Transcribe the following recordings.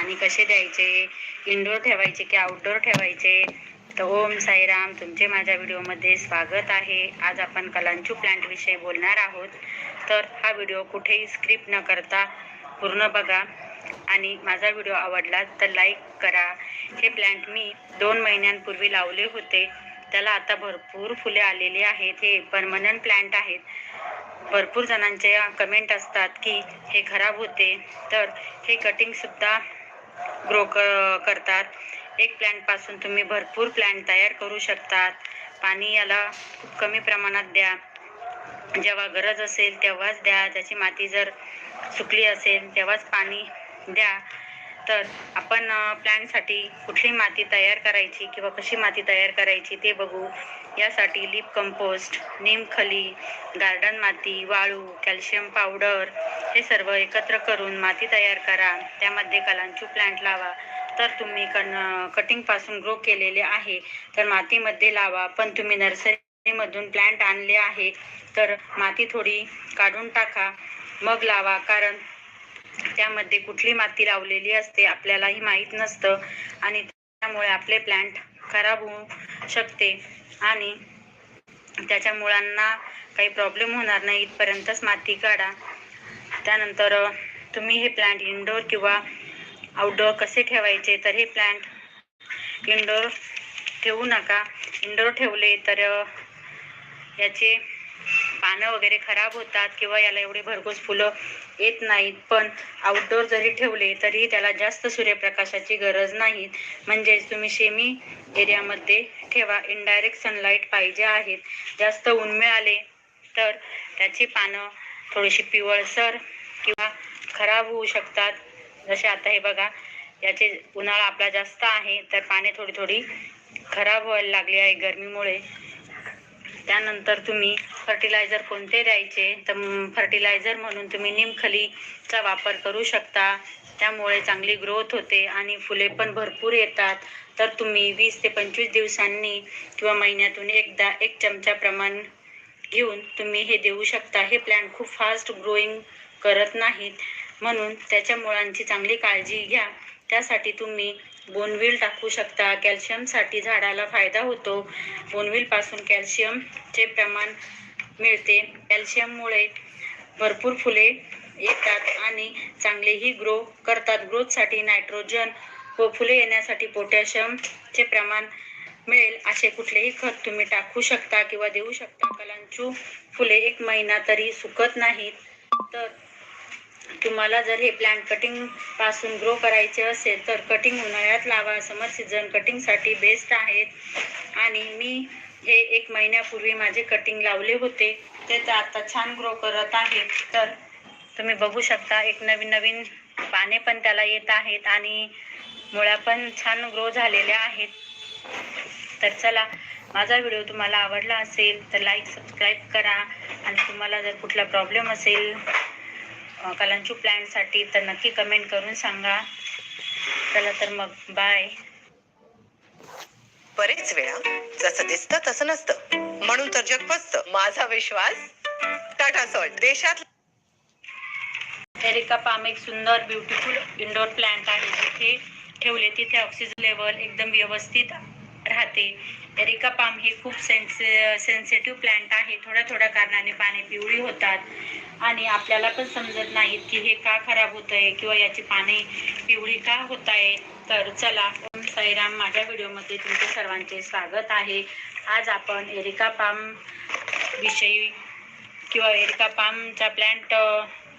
पाणी कसे द्यायचे? इनडोअर ठेवायचे की आउटडोर ठेवायचे? तर ओम साईराम तुमचे माझ्या व्हिडिओमध्ये स्वागत आहे. आज आपण कलांचू प्लांटविषयी बोलणार आहोत. तर हा व्हिडिओ कुठेही स्क्रिप्ट न करता पूर्ण बघा. आणि माझा व्हिडिओ आवडला तर लाईक करा. हे प्लांट मी दोन महिन्यांपूर्वी लावले होते. त्याला आता भरपूर फुले आलेली आहेत. हे परमनंट प्लांट आहेत. भरपूर जणांचे कमेंट असतात की हे खराब होते. तर हे कटिंगसुद्धा ग्रो क करतात. एक प्लॅन्टपासून तुम्ही भरपूर प्लॅन्ट तयार करू शकतात. पाणी याला खूप कमी प्रमाणात द्या. जेव्हा गरज असेल तेव्हाच द्या. त्याची माती जर सुकली असेल तेव्हाच पाणी द्या. तर आपण प्लॅनसाठी कुठली माती तयार करायची किंवा कशी माती तयार करायची ते बघू. यासाठी लिप कंपोस्ट निमखली गार्डन माती वाळू कॅल्शियम पावडर हे सर्व एकत्र करून माती तयार करा. त्यामध्ये कलांचू प्लांट लावा. तर तुम्ही कन कटिंगपासून ग्रो केलेले आहे. तर मातीमध्ये लावा. पण तुम्ही नर्सरीमधून प्लांट आणले आहे. तर माती थोडी काढून टाका. मग लावा. कारण त्यामध्ये कुठली माती लावलेली असते आपल्यालाही माहीत नसतं. आणि त्यामुळे आपले प्लांट खराब होऊ शकते. आणि त्याच्या मुळांना काही प्रॉब्लेम होणार नाही. इथपर्यंतच माती काढा. त्यानंतर तुम्ही हे प्लांट इनडोअर किंवा आउटडोर कसे ठेवायचे तर हे प्लांट इनडोअर ठेवू नका. इनडोअर ठेवले तर याचे पानं वगैरे खराब होतात किंवा याला एवढे भरघोस फुलं येत नाहीत. पण आउटडोर जरी ठेवले तरी त्याला जास्त सूर्यप्रकाशाची गरज नाही. म्हणजेच तुम्ही शेमी एरियामध्ये ठेवा. इनडायरेक्ट सनलाईट पाहिजे आहेत. जास्त ऊन मिळाले तर त्याची पानं थोडीशी पिवळसर किंवा खराब होऊ शकतात. जसे आता हे बघा याचे उन्हाळा आपला जास्त आहे तर पाने थोडी थोडी खराब व्हायला लागली आहे गरमीमुळे. त्यानंतर तुम्ही फर्टिलायझर कोणते द्यायचे? तर फर्टिलायझर म्हणून तुम्ही निमखलीचा वापर करू शकता. त्यामुळे चांगली ग्रोथ होते आणि फुले पण भरपूर येतात. तर तुम्ही वीस ते पंचवीस दिवसांनी किंवा महिन्यातून एकदा एक चमचा प्रमाण घेऊन तुम्ही हे देऊ शकता. हे प्लांट खूप फास्ट ग्रोईंग करत नाहीत. म्हणून त्याच्या मुळांची चांगली काळजी घ्या. त्यासाठी तुम्ही बोनविल टाकू शकता. कॅल्शियमसाठी झाडाला फायदा होतो. बोनविलपासून कॅल्शियमचे प्रमाण मिळते. कॅल्शियममुळे भरपूर फुले येतात आणि चांगलेही ग्रो करतात. ग्रोथसाठी नायट्रोजन व फुले येण्यासाठी पोटॅशियमचे प्रमाण मिळेल असे कुठलेही खत तुम्ही टाकू शकता किंवा देऊ शकता. कलांचू फुले एक महिना तरी सुकत नाहीत. तर तुम्हाला जर हे प्लांट कटिंगपासून ग्रो करायचे असेल तर कटिंग उन्हाळ्यात लावा. समर सीझन कटिंगसाठी बेस्ट आहेत. आणि मी हे एक महिन्यापूर्वी माझे कटिंग लावले होते. ते तर आता छान ग्रो करत आहेत. तर तुम्ही बघू शकता एक नवीन नवीन पाने पण त्याला येत आहेत आणि मुळ्या पण छान ग्रो झालेल्या आहेत. तर चला माझा व्हिडिओ तुम्हाला आवडला असेल तर लाईक सबस्क्राईब करा. आणि तुम्हाला जर कुठला प्रॉब्लेम असेल कलांचू प्लॅनसाठी तर नक्की कमेंट करून सांगा. चला तर मग बाय बरेच वेळा जसं दिसतं तसं नसतं. म्हणून तर जग फसतं माझा विश्वास टाटा सॉल्ट देशात एरिका पाम एक सुंदर ब्युटिफुल इंडोर प्लांट आहे जिथे ठेवले तिथे ऑक्सिजन लेवल एकदम व्यवस्थित राहते. एरिका पाम हे खूप सेन्से सेन्सिटिव्ह प्लांट आहे. थोड्या थोड्या कारणाने पाने पिवळी होतात. आणि आपल्याला पण समजत नाहीत की हे का खराब होत आहे किंवा याची पाने पिवळी का होत आहे तर चला ओम साईराम. माझ्या व्हिडिओमध्ये तुमचे सर्वांचे स्वागत आहे. आज आपण एरिका पाम विषयी किंवा एरिका पामच्या प्लॅन्ट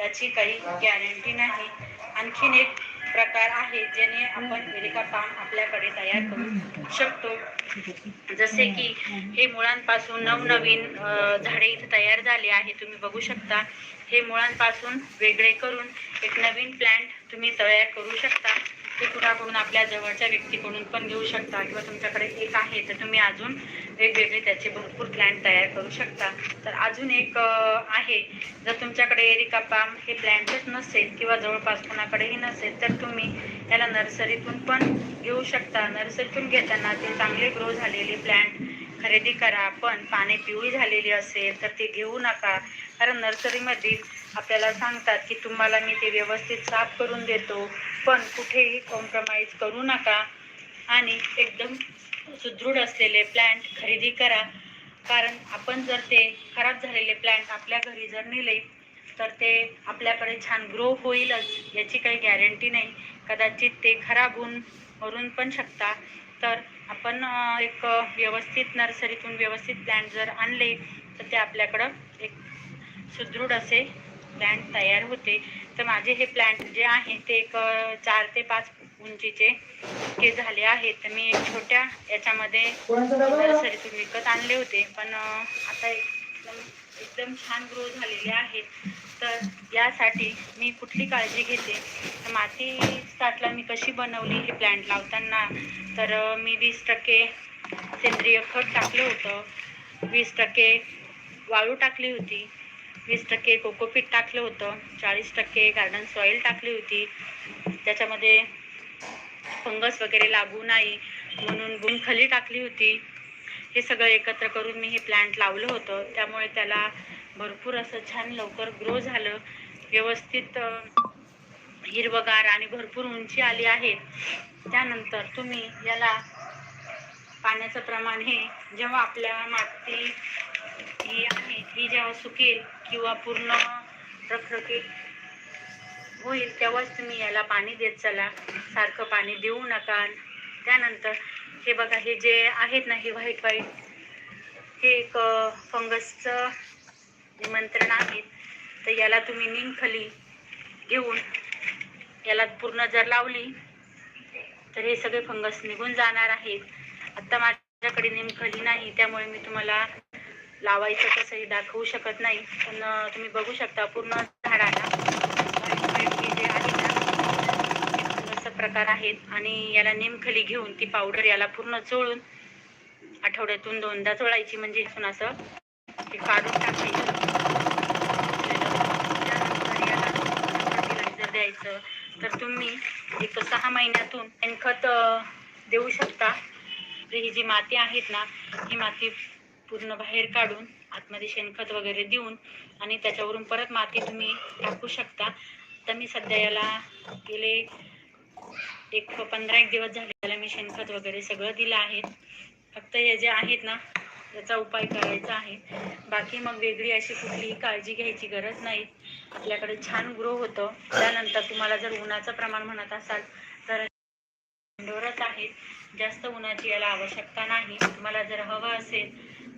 याची काही गॅरंटी नाही. आणखीन एक प्रकार आहे ज्याने आपण एरिका पाम आपल्याकडे तयार करू शकतो. जसे की हे मुळांपासून नवनवीन झाडे इथे तयार झाले आहे तुम्ही बघू शकता. हे मुळांपासून वेगळे करून एक नवीन प्लॅन्ट तुम्ही तयार करू शकता. ते कुणाकडून? आपल्या जवळच्या व्यक्तीकडून पण घेऊ शकता किंवा तुमच्याकडे एक आहे. तर तुम्ही अजून वेगवेगळे त्याचे भरपूर प्लॅन्ट तयार करू शकता. तर अजून एक आहे. जर तुमच्याकडे एरिका पाम हे प्लॅन्टच नसेल किंवा जवळपास कोणाकडेही नसेल तर तुम्ही याला नर्सरीतून पण घेऊ शकता. नर्सरीतून घेताना ते चांगले ग्रो झालेले प्लॅन्ट खरेदी करा. पण पाने पिवळी झालेली असेल तर ते घेऊ नका. कारण नर्सरीमधील आपल्याला सांगतात की तुम्हाला मी ते व्यवस्थित साफ करून देतो पण कुठेही कॉम्प्रमाइज करू नका. आणि एकदम सुदृढ असलेले प्लॅन्ट खरेदी करा. कारण आपण जर ते खराब झालेले प्लॅन्ट आपल्या घरी जर नेले तर ते आपल्याकडे छान ग्रो होईलच याची काही गॅरंटी नाही. कदाचित ते खराब होऊन मरून पण शकता. तर आपण एक व्यवस्थित नर्सरीतून व्यवस्थित प्लॅन्ट जर आणले तर ते आपल्याकडं एक सुदृढ असे प्लॅन्ट तयार होते. तर माझे हे प्लॅन्ट जे आहे ते एक चार ते पाच उंचीचे इतके झाले आहेत. तर मी एक छोट्या याच्यामध्ये नर्सरीतून विकत आणले होते. पण आता एकदम एकदम छान ग्रो झालेले आहेत. तर यासाठी मी कुठली काळजी घेते? तर माती स्टार्टला मी कशी बनवली हे प्लॅन्ट लावताना? तर मी वीस टक्के सेंद्रिय खत टाकलं होतं. वीस टक्के वाळू टाकली होती. वीस टक्के कोकोपीट टाकलं होतं चाळीस टक्के गार्डन सॉईल टाकली होती. त्याच्यामध्ये फंगस वगैरे लागू नाही म्हणून गुणखली टाकली होती. हे सगळं एकत्र करून मी हे प्लॅन्ट लावलं होतं. त्यामुळे त्याला भरपूर असं छान लवकर ग्रो झालं. व्यवस्थित हिरवगार आणि भरपूर उंची आली आहे. त्यानंतर तुम्ही याला पाण्याचं प्रमाण हे जेव्हा आपल्या माती ही आहे. ही जेव्हा सुकेल किंवा पूर्ण रखरखीत होईल तेव्हाच तुम्ही याला पाणी देत चला. सारखं पाणी देऊ नका. त्यानंतर हे बघा हे जे आहेत ना हे व्हाईट व्हाईट हे एक फंगसचं निमंत्रण आहे. तर याला तुम्ही निमखली घेऊन याला पूर्ण जर लावली तर हे सगळे फंगस निघून जाणार आहेत. आत्ता माझ्याकडे निमखली नाही त्यामुळे मी तुम्हाला लावायचं कसंही दाखवू शकत नाही. पण तुम्ही बघू शकता पूर्ण झाडाला. जे आहे ना प्रकार आहेत. आणि याला निमखली घेऊन ती पावडर याला पूर्ण चोळून आठवड्यातून दोनदा चोळायची. म्हणजे इथून असं ते काढून टाकायचं. द्यायचं. तर तुम्ही एक सहा महिन्यातून शेणखत देऊ शकता. ही जी माती आहेत ना ही माती पूर्ण बाहेर काढून आतमध्ये शेणखत वगैरे देऊन आणि त्याच्यावरून परत माती तुम्ही टाकू शकता. तर मी सध्या याला गेले एक पंधरा एक दिवस झाले त्याला मी शेणखत वगैरे सगळं दिलं आहे. फक्त हे जे आहेत ना याचा उपाय करायचा आहे. बाकी मग वेगळी अशी कुठलीही काळजी घ्यायची गरज नाही. आपल्याकडे छान ग्रो होतं. त्यानंतर तुम्हाला जर उन्हाचं प्रमाण म्हणत असाल तर इंडोरच आहेत जास्त उन्हाची याला आवश्यकता नाही. तुम्हाला जर हवं असेल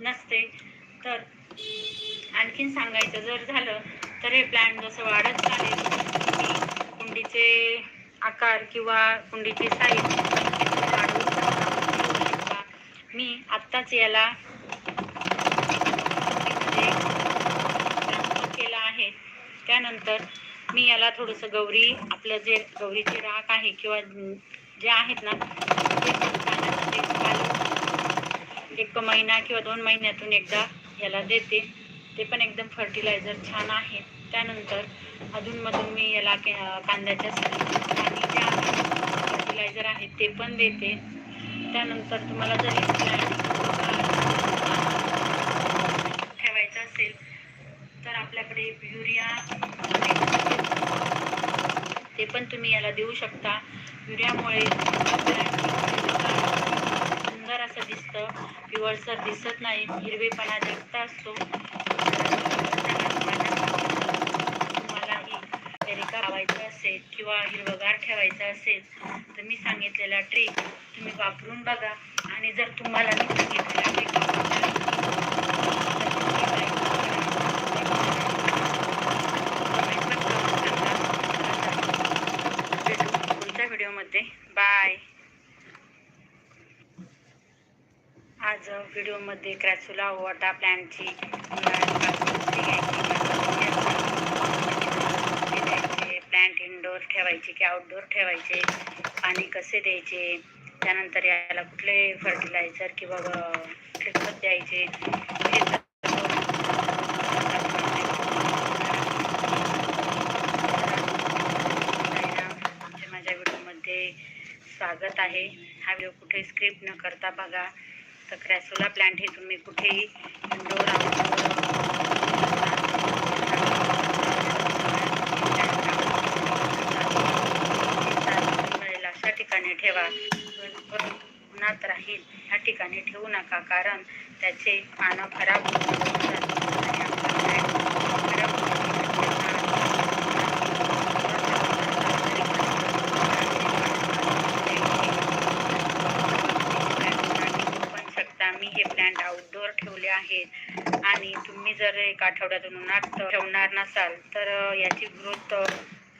नसते. तर आणखीन सांगायचं जर झालं तर हे प्लॅन्ट जसं वाढत चालेल कुंडीचे आकार किंवा कुंडीची साईज मी आत्ताच याला केला आहे त्यानंतर मी याला थोडंसं गौरी आपलं जे गौरीचे राख आहे किंवा जे आहेत ना ते एक महिना किंवा दोन महिन्यातून एकदा याला देते. ते पण एकदम फर्टिलायझर छान आहे. त्यानंतर अधूनमधून मी याला के- कांद्याच्या आणि ज्या फर्टिलायझर आहेत ते पण देते. त्यानंतर तुम्हाला जर ठेवायचं असेल तर आपल्याकडे युरिया ते पण तुम्ही याला देऊ शकता. युरियामुळे दिसतं. पिवळसर दिसत नाही. हिरवेपणा जास्त असतो. तुम्हालाही तरीका लावायचं असेल किंवा हिरवगार ठेवायचं असेल तर मी सांगितलेला ट्रिक तुम्ही वापरून बघा. आणि जर तुम्हाला मी सांगितलं ट्रिक वापरला भेटू पुढच्या व्हिडिओमध्ये बाय आज व्हिडिओमध्ये क्रॅसुला वॉटा प्लॅनची प्लॅन्ट इनडोअर ठेवायचे की आउटडोअर ठेवायचे पाणी कसे द्यायचे त्यानंतर याला कुठले फर्टिलायझर किंवा कुठले खत द्यायचे हे माझ्या व्हिडिओमध्ये स्वागत आहे. हा व्हिडिओ कुठे स्क्रिप्ट न करता बघा. तर क्रॅसोला प्लांट हे तुम्ही कुठेही इंडोर अशा ठिकाणी ठेवा. उन्हात राहील. ह्या ठिकाणी ठेवू नका कारण त्याचे पानं खराब होतात आणि आपला plant खराब पण शकता मी हे प्लॅन्ट आउटडोअर ठेवले आहेत आणि तुम्ही जर एक आठवड्यातून उन्हात ठेवणार नसाल तर याची ग्रोथ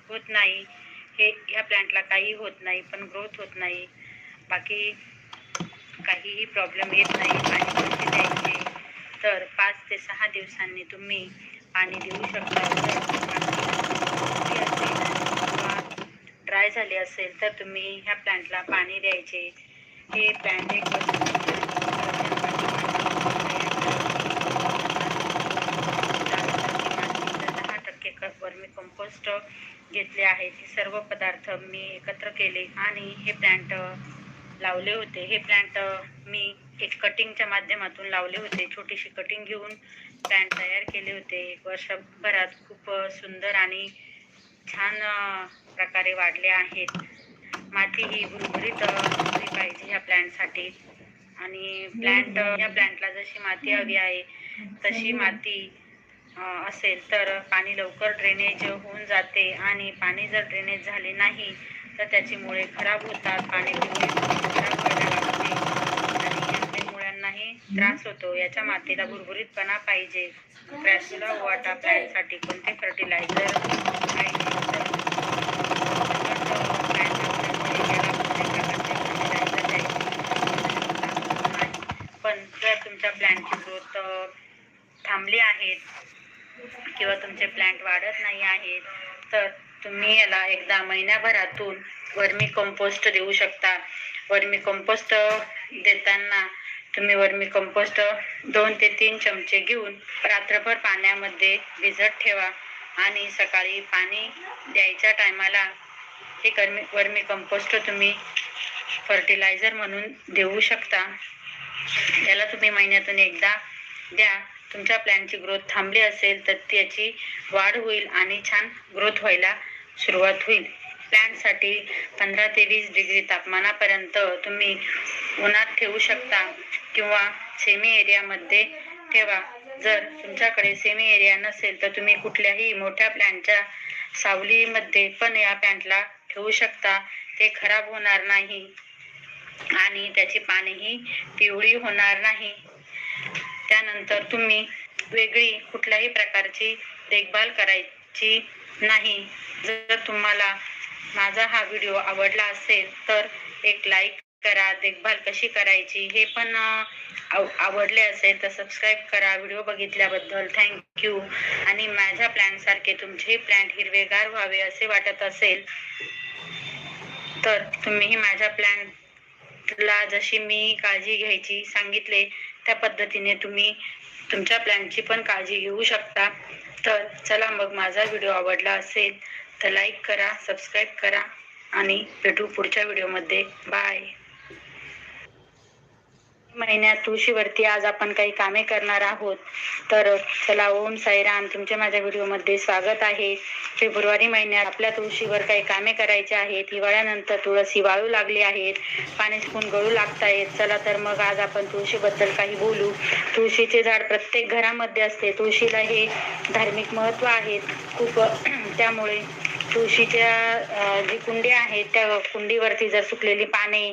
होत नाही. हे ह्या प्लॅन्टला काही होत नाही पण ग्रोथ होत नाही. बाकी काहीही प्रॉब्लेम येत नाही. पाणी कसे द्यायचे तर पाच ते सहा दिवसांनी तुम्ही पाणी देऊ शकता. ड्राय झाले असेल तर तुम्ही ह्या प्लांटला पाणी द्यायचे. हे प्लॅन्ट एक टक्के वर्मी कंपोस्ट घेतले आहेत. हे सर्व पदार्थ मी एकत्र केले आणि हे प्लांट लावले होते. हे प्लॅन्ट मी एक कटिंगच्या माध्यमातून लावले होते. छोटीशी कटिंग घेऊन प्लांट तयार केले होते. एक वर्षभरात खूप सुंदर आणि छान प्रकारे वाढले आहेत. माती ही भुरभुरीत असली पाहिजे ह्या प्लांटसाठी आणि प्लांट ह्या प्लांटला जशी माती हवी आहे तशी माती असेल तर पाणी लवकर ड्रेनेज होऊन जाते आणि पाणी जर ड्रेनेज झाले नाही तर त्याची मुळे खराब होतात. पाणी पिऊन त्रास होतो. याच्या मातीला भुरभुरीतपणा पाहिजे. क्रॅसुला वॉटा प्लॅनसाठी कोणते फर्टिलायझर पण जर तुमच्या प्लॅनची ग्रोथ थांबली आहे किंवा तुमचे प्लॅन्ट वाढत नाही आहेत तर तुम्ही याला एकदा महिन्याभरातून वर्मी कंपोस्ट देऊ शकता. वर्मी कंपोस्ट देताना तुम्ही वर्मी कंपोस्ट दोन ते तीन चमचे घेऊन रात्रभर पाण्यामध्ये भिजत ठेवा आणि सकाळी पाणी द्यायच्या टायमाला हे कर्मी वर्मी कंपोस्ट तुम्ही फर्टिलायझर म्हणून देऊ शकता. याला तुम्ही महिन्यातून एकदा द्या. तुमच्या प्लॅनची ग्रोथ थांबली असेल तर त्याची वाढ होईल आणि छान ग्रोथ व्हायला सुरुवात होईल. प्लॅनसाठी पंधरा ते वीस डिग्री तापमानापर्यंत तुम्ही उन्हात ठेवू शकता किंवा सेमी एरियामध्ये ठेवा. जर तुमच्याकडे सेमी एरिया नसेल तर तुम्ही कुठल्याही मोठ्या प्लॅनच्या सावलीमध्ये पण या प्लॅन्टला ठेवू शकता. ते खराब होणार नाही आणि त्याची पानेही पिवळी होणार नाही. त्यानंतर तुम्ही वेगळी कुठल्याही प्रकारची देखभाल करायची नाही. जर तुम्हाला माझा हा व्हिडिओ आवडला असेल तर एक लाईक करा देखभाल कशी करायची हे पण आवडले असेल तर सबस्क्राईब करा. व्हिडिओ बघितल्याबद्दल थँक्यू आणि माझ्या प्लॅनसारखे तुमचे प्लॅन हिरवेगार व्हावे असे वाटत असेल तर तुम्हीही माझ्या प्लॅनला जशी मी काळजी घ्यायची सांगितले त्या पद्धतीने तुम्ही तुमच्या प्लॅनची पण काळजी घेऊ शकता. तर चला मग माझा व्हिडिओ आवडला असेल तर लाईक करा सबस्क्राईब करा आणि भेटू पुढच्या व्हिडिओमध्ये बाय महिन्यात तुळशीवरती आज आपण काही कामे करणार आहोत. तर चला ओम साईराम तुमच्या माझ्या व्हिडिओमध्ये स्वागत आहे. फेब्रुवारी महिन्यात आपल्या तुळशीवर काही कामे करायची आहेत. हिवाळ्यानंतर तुळस वाळू लागली आहेत. पाणी सुकून गळू लागतायत चला तर मग आज आपण तुळशीबद्दल काही बोलू. तुळशीचे झाड प्रत्येक घरामध्ये असते. तुळशीला हे धार्मिक महत्त्व आहे. खूप त्यामुळे तुळशीच्या जी कुंडी आहे त्या कुंडीवरती जर सुकलेली पाने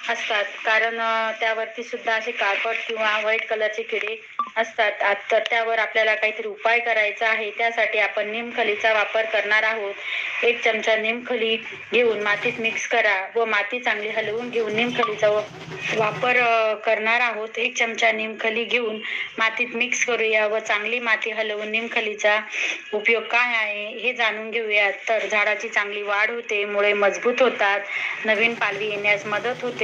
असतात. कारण त्यावरती सुद्धा असे काळपट किंवा व्हाईट कलरचे किडे असतात. तर त्यावर आपल्याला काहीतरी उपाय करायचा आहे. त्यासाठी आपण निमखलीचा वापर करणार आहोत. एक चमचा निमखली घेऊन मातीत मिक्स करा व माती चांगली हलवून घेऊन निमखलीचा व- वापर करणार आहोत. एक चमचा निमखली घेऊन मातीत मिक्स करूया व चांगली माती हलवून निमखलीचा उपयोग काय आहे हे जाणून घेऊयात तर झाडाची चांगली वाढ होते मुळे मजबूत होतात. नवीन पालवी येण्यास मदत होते.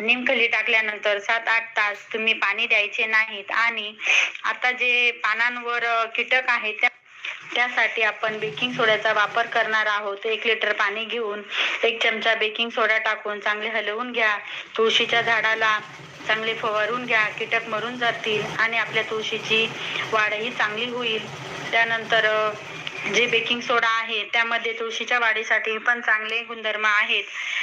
निमखली टाकल्यानंतर सात आठ तास तुम्ही पाणी द्यायचे नाहीत आणि आता जे पानांवर कीटक आहेत त्या त्यासाठी आपण बेकिंग सोड्याचा वापर करणार आहोत. एक लिटर पाणी घेऊन एक चमचा बेकिंग सोडा टाकून चांगले हलवून घ्या. तुळशीच्या झाडाला चांगले फवारून घ्या. कीटक मरून जातील आणि आपल्या तुळशीची वाढही चांगली होईल. त्यानंतर जे बेकिंग सोडा आहे त्यामध्ये तुळशीच्या वाढीसाठी पण चांगले गुणधर्म आहेत.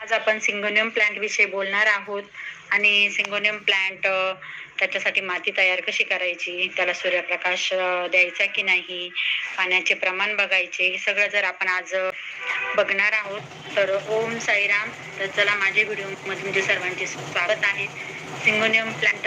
आज आपण सिंगोनियम प्लांट विषयी बोलणार आहोत. आणि सिंगोनियम प्लांट त्याच्यासाठी माती तयार कशी करायची? त्याला सूर्यप्रकाश द्यायचा की नाही? पाण्याचे प्रमाण बघायचे. हे सगळं जर आपण आज बघणार आहोत तर ओम साईराम. तर चला माझ्या व्हिडिओमध्ये तुमचे सर्वांचे स्वागत आहे. सिंगोनियम प्लांट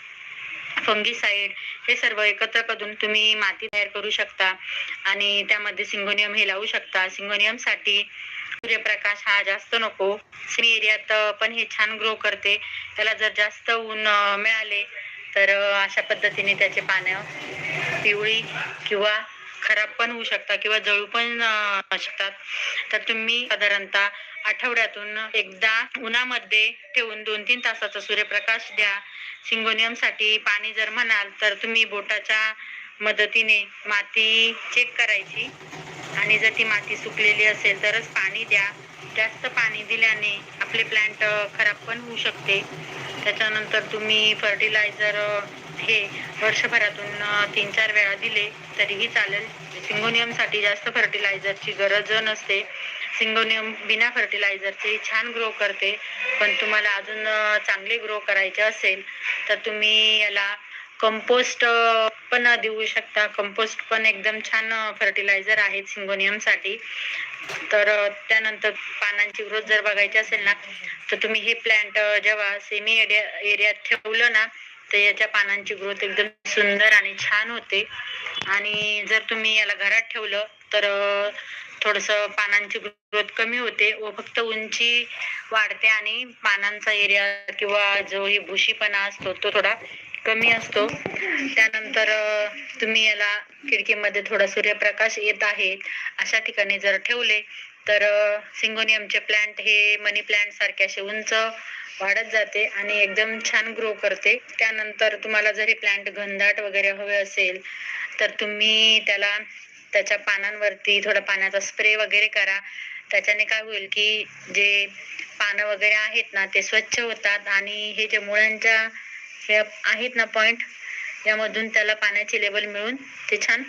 फंगीसाईड हे सर्व एकत्र करून तुम्ही माती तयार करू शकता आणि त्यामध्ये सिंगोनियम हे लावू शकता. सिंगोनियमसाठी सूर्यप्रकाश हा जास्त नको. सेमी एरियात पण हे छान ग्रो करते. त्याला जर जास्त ऊन मिळाले तर अशा पद्धतीने त्याचे पानं पिवळी किंवा खराब पण होऊ शकतात किंवा जळू पण शकतात. तर तुम्ही साधारणतः आठवड्यातून एकदा उन्हामध्ये ठेवून दोन तीन तासाचा सूर्यप्रकाश द्या. सिंगोनियमसाठी पाणी जर म्हणाल तर तुम्ही बोटाच्या मदतीने माती चेक करायची. आणि जर ती माती सुकलेली असेल तरच पाणी द्या. जास्त पाणी दिल्याने आपले प्लांट खराब पण होऊ शकते. त्याच्यानंतर तुम्ही फर्टिलायझर हे वर्षभरातून तीन चार वेळा दिले तरीही चालेल. सिंगोनियमसाठी जास्त फर्टिलायझरची गरज नसते. सिंगोनियम बिना फर्टिलायझरचे छान ग्रो करते. पण तुम्हाला अजून चांगले ग्रो करायचे असेल तर तुम्ही याला कंपोस्ट पण देऊ शकता. कंपोस्ट पण एकदम छान फर्टिलायझर आहेत सिंगोनियमसाठी. तर त्यानंतर पानांची ग्रोथ जर बघायची असेल ना तर तुम्ही हे प्लांट जेव्हा सेमी एरिया एरियात ठेवलं ना तर याच्या पानांची ग्रोथ एकदम सुंदर आणि छान होते. आणि जर तुम्ही याला घरात ठेवलं तर थोडस पानांची ग्रोथ कमी होते व फक्त उंची वाढते आणि पानांचा एरिया किंवा जो ही भुशीपणा असतो तो थोडा कमी असतो. त्यानंतर तुम्ही याला खिडकीमध्ये थोडा सूर्यप्रकाश येत आहे. अशा ठिकाणी जर ठेवले तर सिंगोनियमचे प्लांट हे मनी प्लांट सारखे असे उंच वाढत जाते आणि एकदम छान ग्रो करते. त्यानंतर तुम्हाला जर हे प्लांट घनदाट वगैरे हवे असेल तर तुम्ही त्याला त्याच्या पानांवरती थोडा पाण्याचा स्प्रे वगैरे करा. त्याच्याने काय होईल की जे पानं वगैरे आहेत ना ते स्वच्छ होतात आणि हे जे मुळांच्या हे आहेत ना पॉइंट यामधून त्याला पाण्याची लेवल मिळून ते छान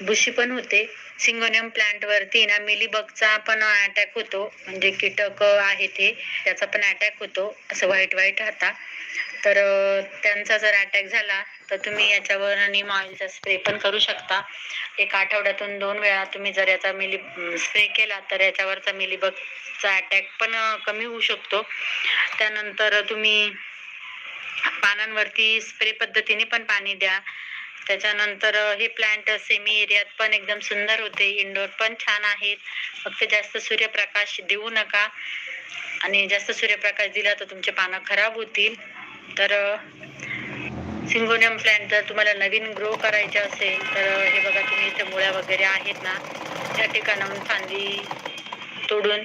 बुशी पण होते. सिंगोनियम प्लांट वरती ना मिलीबगचा पण अटॅक होतो. म्हणजे कीटक आहे ते त्याचा पण अटॅक होतो. असं व्हाईट व्हाईट राहता. तर त्यांचा जर अटॅक झाला तर तुम्ही याच्यावर निम ऑइलचा स्प्रे पण करू शकता. एक आठवड्यातून दोन वेळा तुम्ही जर याचा मिली स्प्रे केला तर याच्यावरचा मिलीबगचा अटॅक पण कमी होऊ शकतो. त्यानंतर तुम्ही पानांवरती स्प्रे पद्धतीने पण पाणी द्या. त्याच्यानंतर हे प्लांट सेमी एरियात पण एकदम सुंदर होते. इंडोर पण छान आहेत. फक्त जास्त सूर्यप्रकाश देऊ नका. आणि जास्त सूर्यप्रकाश दिला तर तुमचे पानं खराब होतील. तर सिंगोनियम प्लांट जर तुम्हाला नवीन ग्रो करायचे असेल तर हे बघा तुम्ही इथे मुळ्या वगैरे आहेत ना त्या ठिकाणाहून फांदी तोडून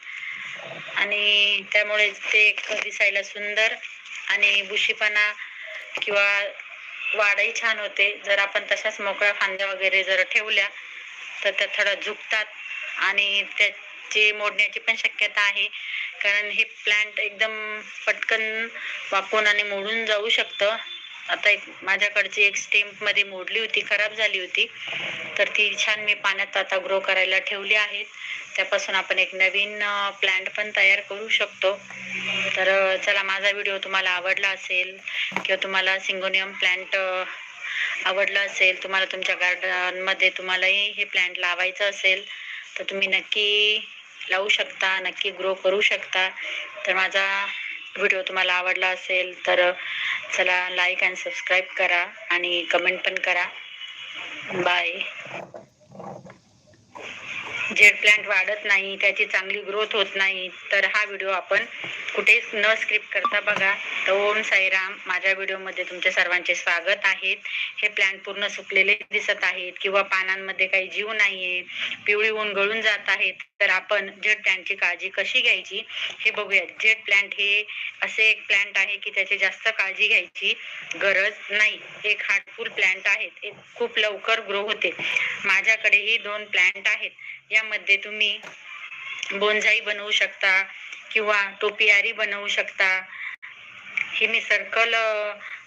आणि त्यामुळे ते दिसायला सुंदर आणि बुशीपणा किंवा वाढही छान होते. जर आपण तशाच मोकळ्या फांद्या वगैरे जर ठेवल्या तर त्या थोड्या झुकतात आणि त्याचे मोडण्याची पण शक्यता आहे. कारण हे प्लांट एकदम पटकन वापून आणि मोडून जाऊ शकतं. आता एक माझ्याकडची एक स्टेम्पमध्ये मोडली होती खराब झाली होती. तर ती छान मी पाण्यात आता ग्रो करायला ठेवली आहेत. त्यापासून आपण एक नवीन प्लांट पण तयार करू शकतो. तर चला माझा व्हिडिओ तुम्हाला आवडला असेल किंवा तुम्हाला सिंगोनियम प्लांट आवडला असेल तुम्हाला तुमच्या गार्डनमध्ये तुम्हालाही हे प्लांट लावायचं असेल तर तुम्ही नक्की लावू शकता नक्की ग्रो करू शकता. तर माझा व्हिडिओ तुम्हाला आवडला असेल तर चला लाईक अँड सबस्क्राईब करा आणि कमेंट पण करा. बाय जेड प्लांट वाढत नाही त्याची चांगली ग्रोथ होत नाही तर हा व्हिडिओ आपण कुठेच न स्क्रिप्ट करता बघा. तर ओम साईराम माझ्या व्हिडिओमध्ये तुमच्या सर्वांचे स्वागत आहेत हे प्लांट पूर्ण सुकलेले दिसत आहेत किंवा पानांमध्ये काही जीव नाहीये पिवळी ऊन गळून जात आहेत तर आपण जेड प्लांटची काळजी कशी घ्यायची? हे बघूया. जेड प्लांट हे असे एक प्लांट आहे की त्याची जास्त काळजी घ्यायची गरज नाही. एक हार्टफुल प्लांट आहेत. एक खूप लवकर ग्रो होते. माझ्याकडेही दोन प्लांट आहेत. यामध्ये तुम्ही बोनझाई बनवू शकता किंवा टोपियारी बनवू शकता. हे मी सर्कल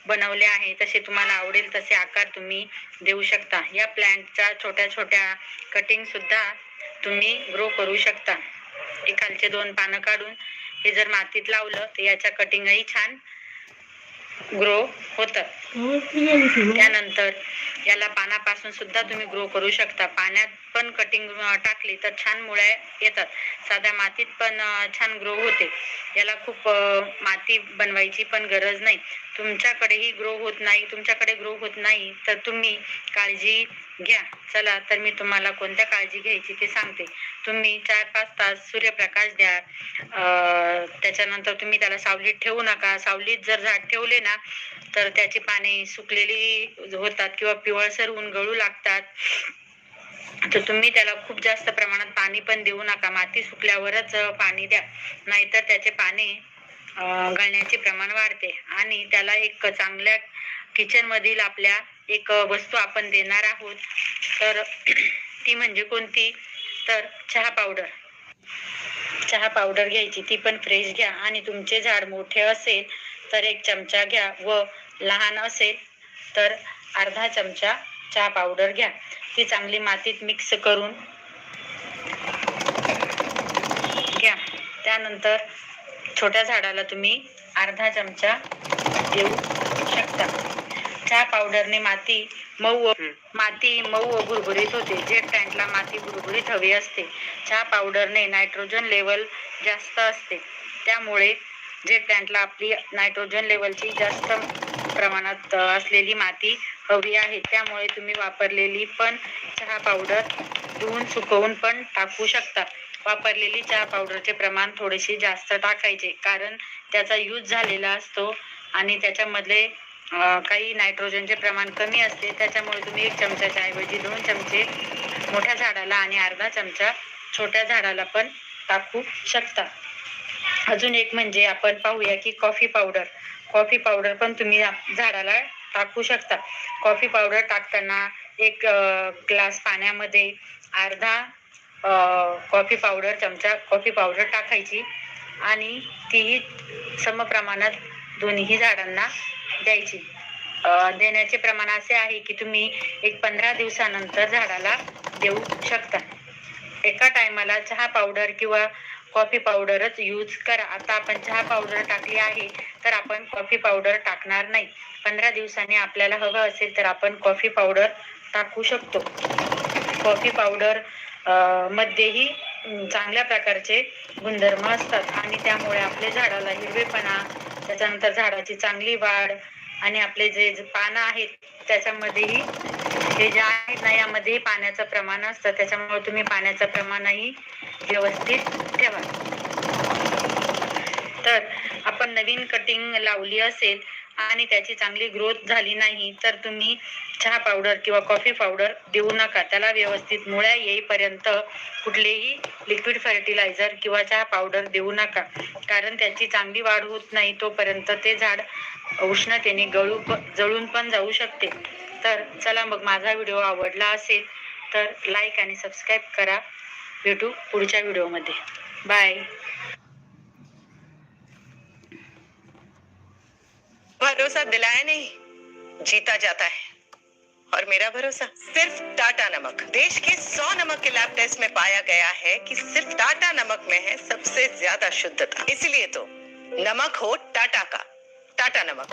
बनवले आहे. तसे तुम्हाला आवडेल तसे आकार तुम्ही देऊ शकता. या प्लॅन्टच्या छोट्या छोट्या कटिंग सुद्धा तुम्ही ग्रो करू शकता. हे खालचे दोन पानं काढून हे जर मातीत लावलं तर याच्या कटिंगही छान ग्रो होतात त्यानंतर याला पानापासून सुद्धा तुम्ही ग्रो करू शकता. पाण्यात पण कटिंग टाकली तर छान मुळ्या येतात. साध्या मातीत पण छान ग्रो होते. याला खूप माती बनवायची पण गरज नाही. तुमच्याकडेही ग्रो होत नाही तुमच्याकडे ग्रो होत नाही तर तुम्ही काळजी घ्या. चला तर मी तुम्हाला कोणत्या काळजी घ्यायची ते सांगते. तुम्ही चार पाच तास सूर्यप्रकाश द्या. त्याच्यानंतर तुम्ही त्याला सावलीत ठेवू नका. सावलीत जर झाड ठेवले ना तर त्याची पाने सुकलेली होतात किंवा पिवळसर ऊन गळू लागतात. तर तुम्ही त्याला खूप जास्त प्रमाणात पाणी पण देऊ नका. माती सुकल्यावरच पाणी द्या. नाहीतर त्याचे पाने घालण्याचे गळण्याचे प्रमाण वाढते. आणि त्याला एक चांगल्या किचन मधील आपल्या एक वस्तू आपण देणार आहोत. तर ती म्हणजे कोणती? तर चहा पावडर. चहा पावडर घ्यायची. ती पण फ्रेश घ्या. आणि तुमचे झाड मोठे असेल तर एक चमचा घ्या. व लहान असेल तर अर्धा चमचा चहा पावडर घ्या. ती चांगली मातीत मिक्स करून घ्या. त्यानंतर छोट्या झाडाला तुम्ही अर्धा चमचा देऊ शकता. चहा पावडरने माती मऊ माती मऊ व भुरभुरीत होते. जेट टँकला माती भुरभुरीत हवी असते चहा पावडरने नायट्रोजन लेवल जास्त असते. त्यामुळे जेट टँकला आपली नायट्रोजन लेवलची जास्त प्रमाणात असलेली माती हवी आहे त्यामुळे तुम्ही वापरलेली पण चहा पावडर धुवून सुकवून पण टाकू शकता. वापरलेली चहा पावडरचे प्रमाण थोडेसे जास्त टाकायचे कारण त्याचा यूज झालेला असतो आणि त्याच्यामधले काही नायट्रोजनचे प्रमाण कमी असते. त्याच्यामुळे तुम्ही एक चमच्याच्या ऐवजी दोन चमचे मोठ्या झाडाला आणि अर्धा चमचा छोट्या झाडाला पण टाकू शकता. अजून एक म्हणजे आपण पाहूया की कॉफी पावडर कॉफी पावडर पण तुम्ही झाडाला टाकू शकता. कॉफी पावडर टाकताना एक ग्लास पाण्यामध्ये अर्धा कॉफी पावडर चमचा कॉफी पावडर टाकायची आणि तीही समप्रमाणात दोन्ही झाडांना द्यायची. देण्याचे प्रमाण असे आहे की तुम्ही एक पंधरा दिवसानंतर झाडाला देऊ शकता. एका टायमाला चहा पावडर किंवा कॉफी पावडरच यूज करा. आता आपण चहा पावडर टाकली आहे तर आपण कॉफी पावडर टाकणार नाही. पंधरा दिवसांनी आपल्याला हवं असेल तर आपण कॉफी पावडर टाकू शकतो. कॉफी पावडर मध्येही चांगल्या प्रकारचे गुणधर्म असतात. आणि त्यामुळे आपल्या झाडाला हिरवेपणा त्याच्यानंतर झाडाची चांगली वाढ आणि आपले जे जे पानं आहेत त्याच्यामध्येही हे जे आहेत ना यामध्ये पाण्याचं प्रमाण असतं. त्याच्यामुळे तुम्ही पाण्याचं प्रमाणही व्यवस्थित ठेवा. तर आपण नवीन कटिंग लावली असेल आणि त्याची चांगली ग्रोथ झाली नाही तर तुम्ही चहा पावडर किंवा कॉफी पावडर देऊ नका. त्याला व्यवस्थित मुळ्या येईपर्यंत कुठलेही लिक्विड फर्टिलायझर किंवा चहा पावडर देऊ नका. कारण त्याची चांगली वाढ होत नाही तोपर्यंत ते झाड उष्णतेने गळू जळून पण जाऊ शकते. तर चला मग माझा व्हिडिओ आवडला असेल तर लाईक आणि सबस्क्राईब करा. भेटू पुढच्या व्हिडिओमध्ये बाय भरोसा दिलाया नहीं, जीता जाता है। और मेरा भरोसा सिर्फ़ टाटा नमक। देश के 100 नमक के लैब टेस्ट में पाया गया है कि सिर्फ़ टाटा नमक में है सबसे ज़्यादा शुद्धता। इसलिए तो नमक हो टाटा का। टाटा नमक।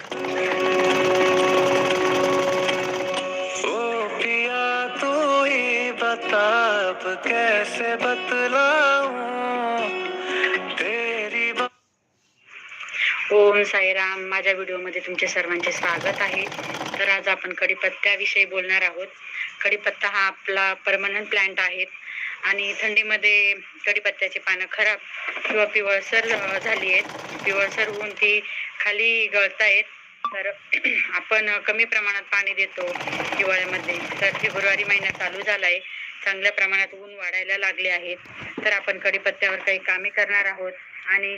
ओ पिया, तू ही बता कैसे बतलाऊं ओम साईराम माझ्या व्हिडिओमध्ये तुमचे सर्वांचे स्वागत आहे. तर आज आपण कढीपत्त्याविषयी बोलणार आहोत. कढीपत्ता हा आपला परमनंट प्लांट आहे आणि थंडीमध्ये कढीपत्त्याची पानं खराब किंवा पिवळसर झाली आहेत. पिवळसर होऊन ती खाली गळतायत. तर आपण कमी प्रमाणात पाणी देतो हिवाळ्यामध्ये. तर फेब्रुवारी महिना चालू झाला आहे चांगल्या प्रमाणात ऊन वाढायला लागले आहेत. तर आपण कढीपत्त्यावर काही कामे करणार आहोत. आणि